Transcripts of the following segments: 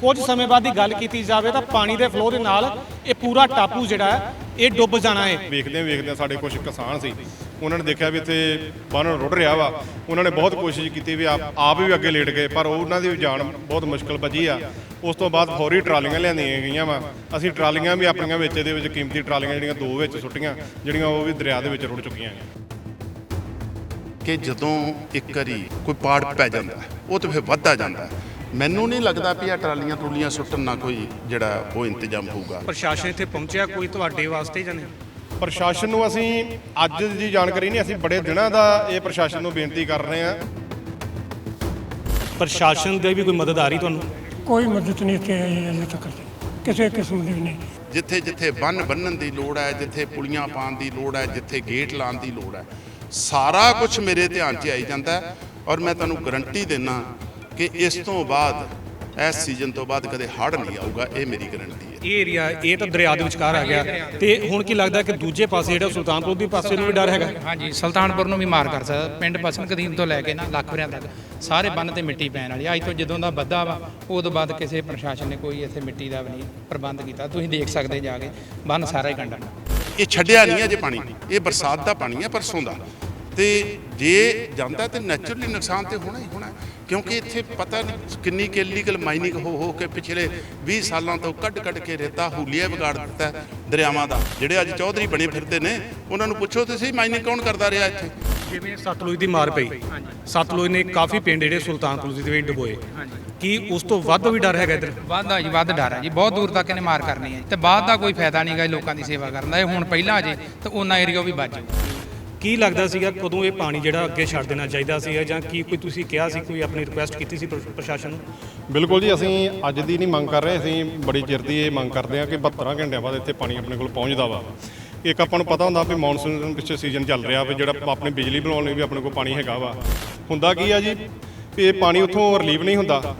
ਕੁਝ ਸਮੇਂ ਬਾਅਦ ਦੀ ਗੱਲ ਕੀਤੀ ਜਾਵੇ ਤਾਂ ਪਾਣੀ ਦੇ ਫਲੋ ਦੇ ਨਾਲ ਇਹ ਪੂਰਾ ਟਾਪੂ ਜਿਹੜਾ ਹੈ ਇਹ ਡੁੱਬ ਜਾਣਾ ਹੈ। ਵੇਖਦੇ ਵੇਖਦੇ ਸਾਡੇ ਕੁਝ ਕਿਸਾਨ ਸੀ ਉਹਨਾਂ ਨੇ ਦੇਖਿਆ ਵੀ ਇੱਥੇ ਬੰਨ ਰੁੜ ਰਿਹਾ ਵਾ। ਉਹਨਾਂ ਨੇ ਬਹੁਤ ਕੋਸ਼ਿਸ਼ ਕੀਤੀ ਵੀ ਆਪ ਆਪ ਵੀ ਅੱਗੇ ਲੇਟ ਗਏ ਪਰ ਉਹਨਾਂ ਦੀ ਵੀ ਜਾਨ ਬਹੁਤ ਮੁਸ਼ਕਲ ਬਚੀ ਆ। ਉਸ ਤੋਂ ਬਾਅਦ ਫੌਰੀ ਟਰਾਲੀਆਂ ਲਿਆਂਦੀਆਂ ਗਈਆਂ ਵਾ। ਅਸੀਂ ਟਰਾਲੀਆਂ ਵੀ ਆਪਣੀਆਂ ਵਿੱਚ ਇਹਦੇ ਵਿੱਚ ਕੀਮਤੀ ਟਰਾਲੀਆਂ ਜਿਹੜੀਆਂ ਦੋ ਵਿੱਚ ਸੁੱਟੀਆਂ ਜਿਹੜੀਆਂ ਉਹ ਵੀ ਦਰਿਆ ਦੇ ਵਿੱਚ ਰੁੜ ਚੁੱਕੀਆਂ ਨੇ। ਕਿ ਜਦੋਂ ਇੱਕ ਵਾਰੀ ਕੋਈ ਪਾੜ ਪੈ ਜਾਂਦਾ ਉਹ ਤਾਂ ਫਿਰ ਵੱਧਦਾ ਜਾਂਦਾ। ਹੈ। ਮੈਨੂੰ ਨਹੀਂ ਲੱਗਦਾ ਵੀ ਆ ਟਰਾਲੀਆਂ ਟਰੂਲੀਆਂ ਸੁੱਟਣ ਨਾਲ ਕੋਈ ਜਿਹੜਾ ਉਹ ਇੰਤਜ਼ਾਮ ਹੋਊਗਾ। ਪ੍ਰਸ਼ਾਸਨ ਇੱਥੇ ਪਹੁੰਚਿਆ ਕੋਈ ਤੁਹਾਡੇ ਵਾਸਤੇ ਜਾਂ ਨਹੀਂ? ਪ੍ਰਸ਼ਾਸਨ ਨੂੰ ਅਸੀਂ ਅੱਜ ਦੀ ਜਾਣਕਾਰੀ ਨਹੀਂ ਅਸੀਂ ਬੜੇ ਦਿਨਾਂ ਦਾ ਇਹ ਪ੍ਰਸ਼ਾਸਨ ਨੂੰ ਬੇਨਤੀ ਕਰ ਰਹੇ ਹਾਂ। ਪ੍ਰਸ਼ਾਸਨ ਦੀ ਵੀ ਕੋਈ ਮਦਦ ਆ ਰਹੀ ਤੁਹਾਨੂੰ? ਕੋਈ ਮਦਦ ਨਹੀਂ ਇੱਥੇ ਆਈ ਅਜੇ ਤੱਕ ਕਿਸੇ ਕਿਸਮ ਦੀ ਨਹੀਂ। ਜਿੱਥੇ ਜਿੱਥੇ ਬੰਨ ਬੰਨਣ ਦੀ ਲੋੜ ਹੈ ਜਿੱਥੇ ਪੁਲੀਆਂ ਪਾਉਣ ਦੀ ਲੋੜ ਹੈ ਜਿੱਥੇ ਗੇਟ ਲਾਉਣ ਦੀ ਲੋੜ ਹੈ ਸਾਰਾ ਕੁਝ ਮੇਰੇ ਧਿਆਨ 'ਚ ਆਈ ਜਾਂਦਾ ਹੈ ਔਰ ਮੈਂ ਤੁਹਾਨੂੰ ਗਰੰਟੀ ਦਿੰਨਾ ਕਿ ਇਸ ਤੋਂ ਬਾਅਦ ਇਸ ਸੀਜ਼ਨ ਤੋਂ ਬਾਅਦ ਕਦੇ ਹੜ੍ਹ ਨਹੀਂ ਆਊਗਾ ਇਹ ਮੇਰੀ ਗਰੰਟੀ ਹੈ। ਇਹ ਏਰੀਆ ਇਹ ਤਾਂ ਦਰਿਆ ਦੇ ਵਿਚਕਾਰ ਆ ਗਿਆ। ਤੇ ਹੁਣ ਕੀ ਲੱਗਦਾ ਕਿ ਦੂਜੇ ਪਾਸੇ ਜਿਹੜਾ ਸੁਲਤਾਨਪੁਰ ਦੀ ਪਾਸੇ ਨੂੰ ਵੀ ਡਰ ਹੈਗਾ? ਹਾਂਜੀ ਸੁਲਤਾਨਪੁਰ ਨੂੰ ਵੀ ਮਾਰ ਕਰ ਸਕਦਾ। ਪਿੰਡ ਬਸਨ ਕਦੀਮ ਤੋਂ ਲੈ ਕੇ ਨਾ ਲੱਖਵਰਿਆਂ ਤੱਕ ਸਾਰੇ ਬੰਨ ਤੇ ਮਿੱਟੀ ਪੈਣ ਵਾਲੀ। ਅੱਜ ਤੋਂ ਜਦੋਂ ਦਾ ਵੱਧਾ ਵਾ ਉਦੋਂ ਬਾਅਦ ਕਿਸੇ ਪ੍ਰਸ਼ਾਸਨ ਨੇ ਕੋਈ ਇੱਥੇ ਮਿੱਟੀ ਦਾ ਵੀ ਨਹੀਂ ਪ੍ਰਬੰਧ ਕੀਤਾ। ਤੁਸੀਂ ਦੇਖ ਸਕਦੇ ਜਾ ਕੇ ਬੰਨ ਸਾਰਾ ਹੀ ਕੰਡਾ ਇਹ ਛੱਡਿਆ ਨਹੀਂ ਅਜੇ ਪਾਣੀ। ਇਹ ਬਰਸਾਤ ਦਾ ਪਾਣੀ ਹੈ ਪਰਸੋਂ ਦਾ। ਤੇ ਜੇ ਜਾਂਦਾ ਤੇ ਨੈਚੁਰਲੀ ਨੁਕਸਾਨ ਤੇ ਹੋਣਾ ਹੀ ਹੋਣਾ। ਹੈ। ਕਿਉਂਕਿ ਇੱਥੇ ਪਤਾ ਨਹੀਂ ਕਿੰਨੀ ਕਿ ਇਲੀਗਲ ਮਾਈਨਿੰਗ ਹੋ ਹੋ ਕੇ ਪਿਛਲੇ 20 ਸਾਲਾਂ ਤੋਂ ਕੱਢ ਕੱਢ ਕੇ ਰੇਤਾ ਹੂਲੀਆ ਵਿਗਾੜ ਦਿੱਤਾ ਹੈ ਦਰਿਆਵਾਂ ਦਾ। ਜਿਹੜੇ ਅੱਜ ਚੌਧਰੀ ਬਣੇ ਫਿਰਦੇ ਨੇ ਉਹਨਾਂ ਨੂੰ ਪੁੱਛੋ ਤੁਸੀਂ ਮਾਈਨਿੰਗ ਕੌਣ ਕਰਦਾ ਰਿਹਾ ਇੱਥੇ? ਜਿਵੇਂ ਸਤਲੁਜ ਦੀ ਮਾਰ ਪਈ। ਸਤਲੁਜ ਨੇ ਕਾਫੀ ਪਿੰਡ ਜਿਹੜੇ ਸੁਲਤਾਨਪੁਰ ਦੇ ਵਿੱਚ ਡੁਬੋਏ। ਕੀ ਉਸ ਤੋਂ ਵੱਧ ਵੀ ਡਰ ਹੈਗਾ ਇੱਧਰ? ਵੱਧ ਆ ਜੀ ਵੱਧ ਡਰ ਹੈ ਜੀ। ਬਹੁਤ ਦੂਰ ਤੱਕ ਇਹਨੇ ਮਾਰ ਕਰਨੀ ਹੈ। ਤੇ ਬਾਅਦ ਦਾ ਕੋਈ ਫਾਇਦਾ ਨਹੀਂਗਾ ਲੋਕਾਂ ਦੀ ਸੇਵਾ ਕਰਨ ਦਾ। ਇਹ ਹੁਣ ਪਹਿਲਾਂ ਅਜੇ ਤੇ ਉਹਨਾਂ ਏਰੀਆ ਵੀ ਬਚ ਜਾਊ ਕੀ ਲੱਗਦਾ ਸੀਗਾ ਕਦੋਂ ਇਹ ਪਾਣੀ ਜਿਹੜਾ ਅੱਗੇ ਛੱਡ ਦੇਣਾ ਚਾਹੀਦਾ ਸੀਗਾ ਜਾਂ ਕੀ ਕੋਈ ਤੁਸੀਂ ਕਿਹਾ ਸੀ, ਕੋਈ ਆਪਣੀ ਰਿਕੁਐਸਟ ਕੀਤੀ ਸੀ ਪ੍ਰ- ਪ੍ਰਸ਼ਾਸਨ ਨੂੰ? ਬਿਲਕੁਲ ਜੀ, ਅਸੀਂ ਅੱਜ ਦੀ ਨਹੀਂ ਮੰਗ ਕਰ ਰਹੇ, ਅਸੀਂ ਬੜੀ ਚਿਰ ਦੀ ਇਹ ਮੰਗ ਕਰਦੇ ਹਾਂ ਕਿ 72 ਘੰਟਿਆਂ ਬਾਅਦ ਇੱਥੇ ਪਾਣੀ ਆਪਣੇ ਕੋਲ ਪਹੁੰਚਦਾ ਵਾ। ਇੱਕ ਆਪਾਂ ਨੂੰ ਪਤਾ ਹੁੰਦਾ ਵੀ ਮੌਨਸੂਨ ਪਿੱਛੇ ਸੀਜ਼ਨ ਚੱਲ ਰਿਹਾ ਵੀ ਜਿਹੜਾ ਆਪਣੀ ਬਿਜਲੀ ਬਣਾਉਣ ਲਈ ਵੀ ਆਪਣੇ ਕੋਲ ਪਾਣੀ ਹੈਗਾ ਵਾ। ਹੁੰਦਾ ਕੀ ਆ ਜੀ, ਵੀ ਇਹ ਪਾਣੀ ਉੱਥੋਂ ਰਿਲੀਵ ਨਹੀਂ ਹੁੰਦਾ।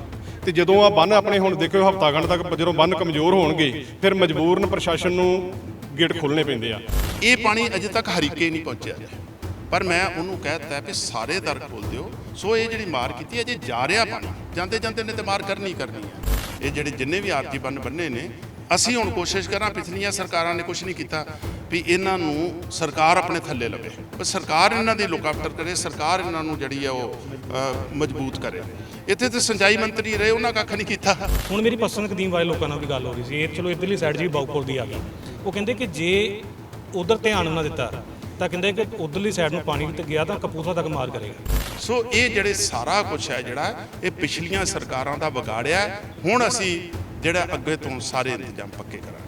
ਤੇ ਜਦੋਂ ਆ ਬੰਨ ਆਪਣੇ ਹੁਣ ਦੇਖਿਓ ਹਫਤਾ ਖੰਡ ਤੱਕ ਜਦੋਂ ਬੰਨ ਕਮਜ਼ੋਰ ਹੋਣਗੇ, ਫਿਰ ਮਜਬੂਰਨ ਪ੍ਰਸ਼ਾਸਨ ਨੂੰ ਗੇਟ ਖੋਲਣੇ ਪੈਂਦੇ ਆ। ਇਹ ਪਾਣੀ ਅਜੇ ਤੱਕ ਹਰੀਕੇ ਨਹੀਂ ਪਹੁੰਚਿਆ। ਪਰ ਮੈਂ ਉਹਨੂੰ ਕਹਿ ਦਿੱਤਾ ਵੀ ਸਾਰੇ ਦਰ ਖੋਲ ਦਿਓ। ਸੋ ਇਹ ਜਿਹੜੀ ਮਾਰ ਕੀਤੀ ਹੈ ਜੇ ਜਾ ਰਿਹਾ ਪਾਣੀ। ਜਾਂਦੇ ਜਾਂਦੇ ਨੇ ਤੇ ਮਾਰ ਕਰਨੀ ਕਰਨੀ ਹੈ। ਇਹ ਜਿਹੜੇ ਜਿੰਨੇ ਵੀ ਆਰਜੀ ਬੰਨ ਬੰਨੇ ਨੇ ਅਸੀਂ ਹੁਣ ਕੋਸ਼ਿਸ਼ ਕਰਾਂ ਪਿਛਲੀਆਂ ਸਰਕਾਰਾਂ ਨੇ ਕੁਝ ਨਹੀਂ ਕੀਤਾ ਵੀ ਇਹਨਾਂ ਨੂੰ ਸਰਕਾਰ ਆਪਣੇ ਥੱਲੇ ਲਵੇ। ਪਰ ਸਰਕਾਰ ਇਹਨਾਂ ਦੀ ਲੁੱਕ ਆਫਟਰ ਕਰੇ ਸਰਕਾਰ ਇਹਨਾਂ ਨੂੰ ਜਿਹੜੀ ਹੈ ਉਹ ਮਜ਼ਬੂਤ ਕਰੇ। ਇੱਥੇ ਤੇ ਸਿੰਜਾਈ ਮੰਤਰੀ ਰਹੇ ਉਹਨਾਂ ਕੱਖ ਨਹੀਂ ਕੀਤਾ। ਹੁਣ ਮੇਰੀ ਪਸੰਦ ਕਦੀਮ ਵਾਲੇ ਲੋਕਾਂ ਨਾਲ ਵੀ ਗੱਲ ਹੋ ਰਹੀ ਸੀ। ਇਹ ਚਲੋ ਇਧਰਲੀ ਸਾਈਡ ਜੀ ਬਾਉਪੁਰ ਦੀ ਆ ਗਈ। ਉਹ ਕਹਿੰਦੇ ਕਿ ਜੇ ਉਧਰ ਧਿਆਨ ਨਾ ਦਿੱਤਾ ਤਾਂ ਕਹਿੰਦੇ ਕਿ ਉਧਰਲੀ ਸਾਈਡ ਨੂੰ ਪਾਣੀ ਤੇ ਗਿਆ ਤਾਂ ਕਪੂਰਥਲਾ ਤੱਕ ਮਾਰ ਕਰੇਗਾ। ਸੋ ਇਹ ਜਿਹੜੇ ਸਾਰਾ ਕੁਝ ਹੈ ਜਿਹੜਾ ਇਹ ਪਿਛਲੀਆਂ ਸਰਕਾਰਾਂ ਦਾ ਵਿਗਾੜਿਆ। ਹੁਣ ਅਸੀਂ ਜਿਹੜਾ ਅੱਗੇ ਤੋਂ ਸਾਰੇ ਇੰਤਜ਼ਾਮ ਪੱਕੇ ਕਰਾਂਗੇ।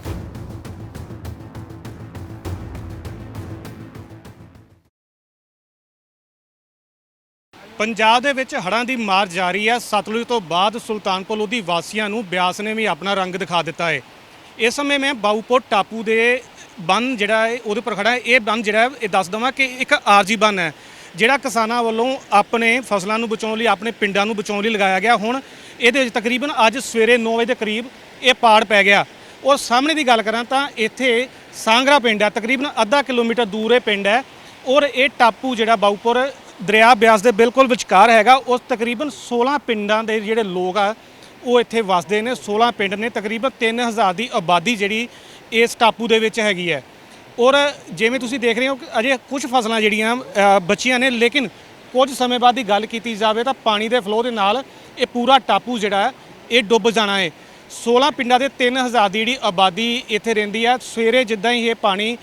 ਪੰਜਾਬ ਦੇ ਵਿੱਚ ਹੜ੍ਹਾਂ ਦੀ ਮਾਰ ਜਾਰੀ ਹੈ। ਸਤਲੁਜ ਤੋਂ ਬਾਅਦ ਸੁਲਤਾਨਪੁਰ ਲੋਧੀ ਵਾਸੀਆਂ ਨੂੰ ਬਿਆਸ ਨੇ ਵੀ ਆਪਣਾ ਰੰਗ ਦਿਖਾ ਦਿੱਤਾ ਹੈ। ਇਸ ਸਮੇਂ ਮੈਂ ਬਾਊਪੁਰ ਟਾਪੂ ਦੇ ਬੰਨ ਜਿਹੜਾ ਹੈ ਉਹਦੇ ਉੱਪਰ ਖੜਾ ਹੈ। ਇਹ ਬੰਨ ਜਿਹੜਾ ਹੈ, ਇਹ ਦੱਸ ਦਵਾਂ ਕਿ ਇੱਕ ਆਰਜੀ ਬੰਨ ਹੈ ਜਿਹੜਾ ਕਿਸਾਨਾਂ ਵੱਲੋਂ ਆਪਣੇ ਫਸਲਾਂ ਨੂੰ ਬਚਾਉਣ ਲਈ ਆਪਣੇ ਪਿੰਡਾਂ ਨੂੰ ਬਚਾਉਣ ਲਈ ਲਗਾਇਆ ਗਿਆ। ਹੁਣ ਇਹਦੇ ਵਿੱਚ ਤਕਰੀਬਨ ਅੱਜ ਸਵੇਰੇ 9 ਵਜੇ ਦੇ ਕਰੀਬ ਇਹ ਪਾੜ ਪੈ ਗਿਆ। ਔਰ ਸਾਹਮਣੇ ਦੀ ਗੱਲ ਕਰਾਂ ਤਾਂ ਇੱਥੇ ਸਾਂਗਰਾ ਪਿੰਡ ਹੈ ਤਕਰੀਬਨ ਅੱਧਾ ਕਿਲੋਮੀਟਰ ਦੂਰ ਇਹ ਪਿੰਡ ਹੈ। ਔਰ ਇਹ ਟਾਪੂ ਜਿਹੜਾ ਬਾਊਪੁਰ ਦਰਿਆ ਬਿਆਸ ਦੇ ਬਿਲਕੁਲ ਵਿਚਕਾਰ ਹੈਗਾ ਉਸ ਤਕਰੀਬਨ 16 ਪਿੰਡਾਂ ਦੇ ਜਿਹੜੇ ਲੋਕ ਆ ਉਹ ਇੱਥੇ ਵਸਦੇ ਨੇ। 16 ਪਿੰਡ ਨੇ ਤਕਰੀਬਨ 3000 ਦੀ ਆਬਾਦੀ ਜਿਹੜੀ ਇਸ ਟਾਪੂ ਦੇ ਵਿੱਚ ਹੈਗੀ ਹੈ। ਔਰ ਜਿਵੇਂ ਤੁਸੀਂ ਦੇਖ ਰਹੇ ਹੋ ਕਿ ਅਜੇ ਕੁਝ ਫਸਲਾਂ ਜਿਹੜੀਆਂ ਅ, ਬਚੀਆਂ ਨੇ ਲੇਕਿਨ ਕੁਝ ਸਮੇਂ ਬਾਅਦ ਦੀ ਗੱਲ ਕੀਤੀ ਜਾਵੇ ਤਾਂ ਪਾਣੀ ਦੇ ਫਲੋ ਦੇ ਨਾਲ ਇਹ ਪੂਰਾ ਟਾਪੂ ਜਿਹੜਾ ਹੈ ਇਹ ਡੁੱਬ ਜਾਣਾ ਹੈ। 16 ਪਿੰਡਾਂ ਦੇ 3000 ਦੀ ਜਿਹੜੀ ਆਬਾਦੀ ਇੱਥੇ ਰਹਿੰਦੀ ਹੈ। ਸਵੇਰੇ ਜਿੱਦਾਂ ਹੀ ਇਹ ਪਾਣੀ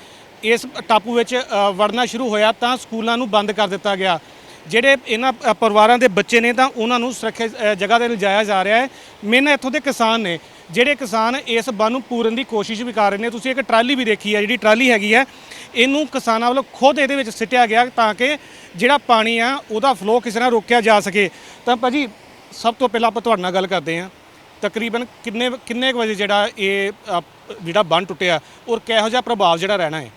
ਇਸ ਟਾਪੂ ਵਿੱਚ ਅ, ਵੜਨਾ ਸ਼ੁਰੂ ਹੋਇਆ ਤਾਂ ਸਕੂਲਾਂ ਨੂੰ ਬੰਦ ਕਰ ਦਿੱਤਾ ਗਿਆ। ਜਿਹੜੇ ਇਹਨਾਂ ਅ, ਪਰਿਵਾਰਾਂ ਦੇ ਬੱਚੇ ਨੇ ਤਾਂ ਉਹਨਾਂ ਨੂੰ ਸੁਰੱਖਿਅਤ ਅ, ਜਗ੍ਹਾ ਤੇ ਲਿਜਾਇਆ ਜਾ ਰਿਹਾ ਹੈ। ਮੇਨ ਇੱਥੋਂ ਦੇ ਕਿਸਾਨ ਨੇ ਜਿਹੜੇ ਕਿਸਾਨ ਇਸ ਬੰਨ ਨੂੰ ਪੂਰਨ ਦੀ ਕੋਸ਼ਿਸ਼ ਵੀ ਕਰ ਰਹੇ ਨੇ। ਤੁਸੀਂ ਇੱਕ ਟਰਾਲੀ ਵੀ ਦੇਖੀ ਹੈ ਜਿਹੜੀ ਟਰਾਲੀ ਹੈਗੀ ਹੈ ਇਹਨੂੰ ਕਿਸਾਨਾਂ ਵੱਲੋਂ ਖੁਦ ਇਹਦੇ ਵਿੱਚ ਸਿੱਟਿਆ ਗਿਆ ਤਾਂ ਕਿ ਜਿਹੜਾ ਪਾਣੀ ਆ ਉਹਦਾ ਫਲੋ ਕਿਸੇ ਨਾਲ ਰੋਕਿਆ ਜਾ ਸਕੇ। ਤਾਂ ਭਾਜੀ ਸਭ ਤੋਂ ਪਹਿਲਾਂ ਆਪਾਂ ਤੁਹਾਡੇ ਨਾਲ ਗੱਲ ਕਰਦੇ ਹਾਂ। ਤਕਰੀਬਨ ਕਿੰਨੇ ਕਿੰਨੇ ਕੁ ਵਜੇ ਜਿਹੜਾ ਇਹ ਅ, ਜਿਹੜਾ ਬੰਨ ਟੁੱਟਿਆ ਔਰ ਕਿਹੋ ਜਿਹਾ ਪ੍ਰਭਾਵ ਜਿਹੜਾ ਰਹਿਣਾ ਹੈ?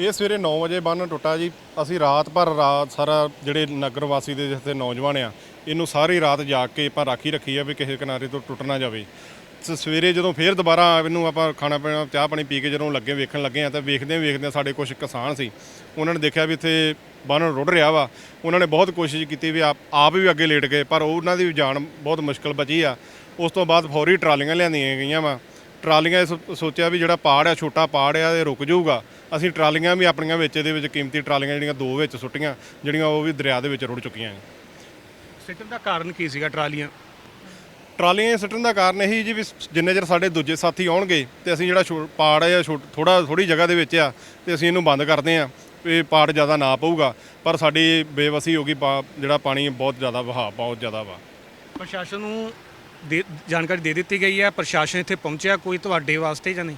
ਇਹ ਸਵੇਰੇ 9 ਵਜੇ ਬੰਨ ਟੁੱਟਾ ਜੀ। ਅਸੀਂ ਰਾਤ ਭਰ ਰਾਤ ਸਾਰਾ ਜਿਹੜੇ ਨਗਰ ਵਾਸੀ ਦੇ ਜਿੱਥੇ ਨੌਜਵਾਨ ਆ, ਇਹਨੂੰ ਸਾਰੀ ਰਾਤ ਜਾਗ ਕੇ ਆਪਾਂ ਰਾਖੀ ਰੱਖੀ ਆ ਵੀ ਕਿਸੇ ਕਿਨਾਰੇ ਤੋਂ ਟੁੱਟ ਨਾ ਜਾਵੇ। ਸ ਸਵੇਰੇ ਜਦੋਂ ਫੇਰ ਦੁਬਾਰਾ ਇਹਨੂੰ ਆਪਾਂ ਖਾਣਾ ਪੀਣਾ, ਚਾਹ ਪਾਣੀ ਪੀ ਕੇ ਜਦੋਂ ਲੱਗੇ, ਵੇਖਣ ਲੱਗੇ ਆ ਤਾਂ ਵੇਖਦੇ ਵੇਖਦੇ ਸਾਡੇ ਕੁਝ ਕਿਸਾਨ ਸੀ, ਉਹਨਾਂ ਨੇ ਦੇਖਿਆ ਵੀ ਇੱਥੇ ਬੰਨ ਰੁੜ ਰਿਹਾ ਵਾ। ਉਹਨਾਂ ਨੇ ਬਹੁਤ ਕੋਸ਼ਿਸ਼ ਕੀਤੀ ਵੀ ਆਪ ਆਪ ਵੀ ਅੱਗੇ ਲੇਟ ਗਏ, ਪਰ ਉਹਨਾਂ ਦੀ ਵੀ ਜਾਨ ਬਹੁਤ ਮੁਸ਼ਕਲ ਬਚੀ ਆ। ਉਸ ਤੋਂ ਬਾਅਦ ਫੌਰੀ ਟਰਾਲੀਆਂ ਲਿਆਂਦੀਆਂ ਗਈਆਂ ਵਾ। ਟਰਾਲੀਆਂ ਇਹ ਸੋ- ਸੋਚਿਆ ਵੀ ਜਿਹੜਾ ਪਾੜ ਆ, ਛੋਟਾ ਪਾੜ ਆ, ਇਹ ਰੁਕ ਜਾਊਗਾ। ਅਸੀਂ ਟਰਾਲੀਆਂ ਵੀ ਆਪਣੀਆਂ ਵਿੱਚ ਇਹਦੇ ਵਿੱਚ ਕੀਮਤੀ ਟਰਾਲੀਆਂ ਜਿਹੜੀਆਂ ਦੋ ਵਿੱਚ ਸੁੱਟੀਆਂ ਜਿਹੜੀਆਂ ਉਹ ਵੀ ਦਰਿਆ ਦੇ ਵਿੱਚ ਰੁੜ ਚੁੱਕੀਆਂ ਨੇ। ਸਿੱਟਣ ਦਾ ਕਾਰਨ ਕੀ ਸੀਗਾ ਟਰਾਲੀਆਂ? ਟਰਾਲੀਆਂ ਸੁੱਟਣ ਦਾ ਕਾਰਨ ਇਹੀ ਜੀ ਵੀ ਜਿੰਨੇ ਚਿਰ ਸਾਡੇ ਦੂਜੇ ਸਾਥੀ ਆਉਣਗੇ ਤੇ ਅਸੀਂ ਜਿਹੜਾ ਛੋ- ਪਾੜ ਆ ਜਾਂ ਥੋੜਾ ਥੋੜੀ ਜਗ੍ਹਾ ਦੇ ਵਿੱਚ ਆ ਤੇ ਅਸੀਂ ਇਹਨੂੰ ਬੰਦ ਕਰਦੇ ਆ ਵੀ ਪਾੜ ਜ਼ਿਆਦਾ ਨਾ ਪਊਗਾ। ਪਰ ਸਾਡੀ ਬੇਵਸੀ ਹੋ ਗਈ ਪਾ- ਜਿਹੜਾ ਪਾਣੀ ਬਹੁਤ ਜ਼ਿਆਦਾ ਵਹਾਅ ਬਹੁਤ ਜ਼ਿਆਦਾ ਵਾ। ਪ੍ਰਸ਼ਾਸਨ ਨੂੰ ਦੇ ਜਾਣਕਾਰੀ ਦੇ ਦਿੱਤੀ ਗਈ ਹੈ। ਪ੍ਰਸ਼ਾਸਨ ਇੱਥੇ ਪਹੁੰਚਿਆ ਕੋਈ ਤੁਹਾਡੇ ਵਾਸਤੇ ਜਾਂ ਨਹੀਂ?